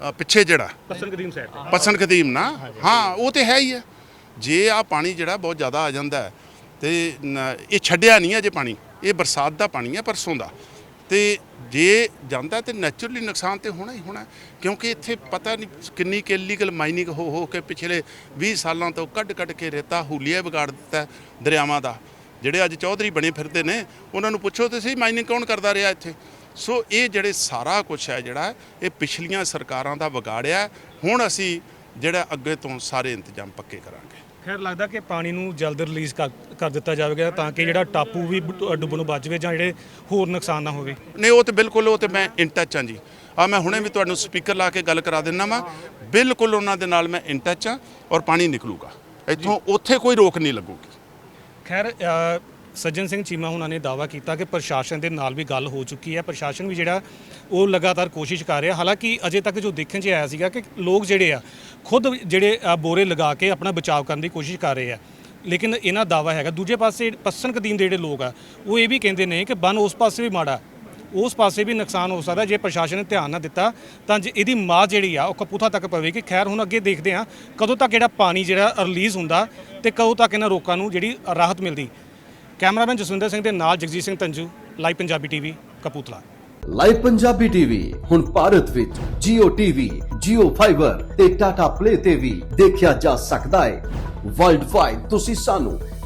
ਅ, ਪਿੱਛੇ ਜਿਹੜਾ? ਪਸੰਦ ਕਦੀਮ ਸਾਈਡ ਤੇ। ਪਸੰਦ ਕਦੀਮ ਨਾ? ਹਾਂ ਉਹ ਤੇ ਹੈ ਹੀ ਹੈ ਜੇ ਆ ਪਾਣੀ ਜਿਹੜਾ ਬਹੁਤ ਜ਼ਿਆਦਾ ਆ ਜਾਂਦਾ ਹੈ ਤੇ ਨ- ਇਹ ਛੱਡਿਆ ਨਹੀਂ ਅਜੇ ਪਾਣੀ। ਇਹ ਬਰਸਾਤ ਦਾ ਪਾਣੀ ਹੈ ਪਰਸੋਂ ਦਾ। ਤੇ ਜੇ ਜਾਂਦਾ ਤੇ ਨੈਚੁਰਲੀ ਨੁਕਸਾਨ ਤੇ ਹੋਣਾ ਹੀ ਹੋਣਾ ਹੈ। ਕਿਉਂਕਿ ਇੱਥੇ ਪਤਾ ਨਹੀਂ ਕਿੰਨੀ ਕਿ ਇਲੀਗਲ ਮਾਈਨਿੰਗ ਹੋ ਹੋ ਕੇ ਪਿਛਲੇ 20 ਸਾਲਾਂ ਤੋਂ ਕੱਢ ਕੱਢ ਕੇ ਰੇਤਾ ਹੂਲੀਆ ਵਿਗਾੜ ਦਿੱਤਾ ਹੈ ਦਰਿਆਵਾਂ ਦਾ। ਜਿਹੜੇ ਅੱਜ ਚੌਧਰੀ ਬਣੇ ਫਿਰਦੇ ਨੇ ਉਹਨਾਂ ਨੂੰ ਪੁੱਛੋ ਤੁਸੀਂ ਮਾਈਨਿੰਗ ਕੌਣ ਕਰਦਾ ਰਿਹਾ ਇੱਥੇ? ਸੋ ਇਹ ਜਿਹੜੇ ਸਾਰਾ ਕੁਝ ਹੈ ਜਿਹੜਾ ਇਹ ਪਿਛਲੀਆਂ ਸਰਕਾਰਾਂ ਦਾ ਵਿਗਾੜਿਆ ਹੁਣ ਅਸੀਂ ਜਿਹੜਾ ਅੱਗੇ ਤੋਂ ਸਾਰੇ ਇੰਤਜ਼ਾਮ ਪੱਕੇ ਕਰਾਂਗੇ। ਖੈਰ ਲੱਗਦਾ ਕਿ ਪਾਣੀ ਨੂੰ ਜਲਦ ਰਿਲੀਜ਼ ਕਰ ਕਰ ਦਿੱਤਾ ਜਾਵੇਗਾ ਤਾਂ ਕਿ ਜਿਹੜਾ ਟਾਪੂ ਵੀ ਡੁੱਬਣ ਬਚ ਜਾਵੇ ਜਾਂ ਜਿਹੜੇ ਹੋਰ ਨੁਕਸਾਨ ਨਾ ਹੋਵੇ। ਨਹੀਂ ਉਹ ਤੇ ਬਿਲਕੁਲ ਉਹ ਤੇ ਮੈਂ ਇਨ ਟੱਚ ਹਾਂ ਜੀ। ਆ ਮੈਂ ਹੁਣੇ ਵੀ ਤੁਹਾਨੂੰ ਸਪੀਕਰ ਲਾ ਕੇ ਗੱਲ ਕਰਾ ਦਿੰਦਾ ਵਾਂ। ਬਿਲਕੁਲ ਉਹਨਾਂ ਦੇ ਨਾਲ ਮੈਂ ਇਨ ਟੱਚ ਹਾਂ ਔਰ ਪਾਣੀ ਨਿਕਲੂਗਾ। ਇੱਥੋਂ ਉੱਥੇ ਕੋਈ ਰੋਕ ਨਹੀਂ ਲੱਗੂਗੀ। ਖੈਰ ਸੱਜਣ ਸਿੰਘ ਚੀਮਾ ਉਹਨਾਂ ਨੇ ਦਾਅਵਾ ਕੀਤਾ ਕਿ ਪ੍ਰਸ਼ਾਸਨ ਦੇ ਨਾਲ ਵੀ ਗੱਲ ਹੋ ਚੁੱਕੀ ਹੈ। ਪ੍ਰਸ਼ਾਸਨ ਵੀ ਜਿਹੜਾ, ਉਹ ਲਗਾਤਾਰ ਕੋਸ਼ਿਸ਼ ਕਰ ਰਿਹਾ। ਹਾਲਾਂਕਿ ਅਜੇ ਤੱਕ ਜੋ ਦੇਖਣ 'ਚ ਆਇਆ ਸੀਗਾ ਕਿ ਲੋਕ ਜਿਹੜੇ ਆ, ਖੁਦ ਜਿਹੜੇ ਬੋਰੇ ਲਗਾ ਕੇ ਆਪਣਾ ਬਚਾਅ ਕਰਨ ਦੀ ਕੋਸ਼ਿਸ਼ ਕਰ ਰਹੇ ਆ। ਲੇਕਿਨ ਇਹਨਾਂ ਦਾਅਵਾ ਹੈਗਾ। ਦੂਜੇ ਪਾਸੇ ਪੱਸਨ ਕਦੀਮ ਦੇ ਜਿਹੜੇ ਲੋਕ ਆ, ਉਹ ਇਹ ਵੀ ਕਹਿੰਦੇ ਨੇ ਕਿ ਬੰਨ ਉਸ ਪਾਸੇ ਵੀ ਮਾੜਾ। ਉਸ ਪਾਸੇ ਵੀ ਨੁਕਸਾਨ ਹੋ ਸਕਦਾ ਜੇ ਪ੍ਰਸ਼ਾਸਨ ਨੇ ਧਿਆਨ ਨਾ ਦਿੱਤਾ ਤਾਂ ਜੇ ਇਹਦੀ ਮਾਰ ਜਿਹੜੀ ਆ ਉਹ ਕਪੂਥਾ ਤੱਕ ਪਵੇਗੀ। ਖੈਰ ਹੁਣ ਅੱਗੇ ਦੇਖਦੇ ਆ ਕਦੋਂ ਤੱਕ ਜਿਹੜਾ ਪਾਣੀ ਜਿਹੜਾ ਰਿਲੀਜ਼ ਹੁੰਦਾ ਤੇ ਕਦੋਂ ਤੱਕ ਇਹਨਾਂ ਰੋਕਾਂ ਨੂੰ ਜਿਹੜੀ ਰਾਹਤ ਮਿਲਦੀ। ਕੈਮਰਾਮੈਨ ਜਸਵਿੰਦਰ ਸਿੰਘ ਦੇ ਨਾਲ Jagjit Singh Tanju live Punjabi TV Kapurthala live Punjabi TV ਹੁਣ ਭਾਰਤ ਵਿੱਚ Jio TV, Jio Fiber ਤੇ Tata Play ਤੇ ਵੀ ਦੇਖਿਆ ਜਾ ਸਕਦਾ ਹੈ। ਵਰਲਡ ਵਾਈਡ ਤੁਸੀਂ ਸਾਨੂੰ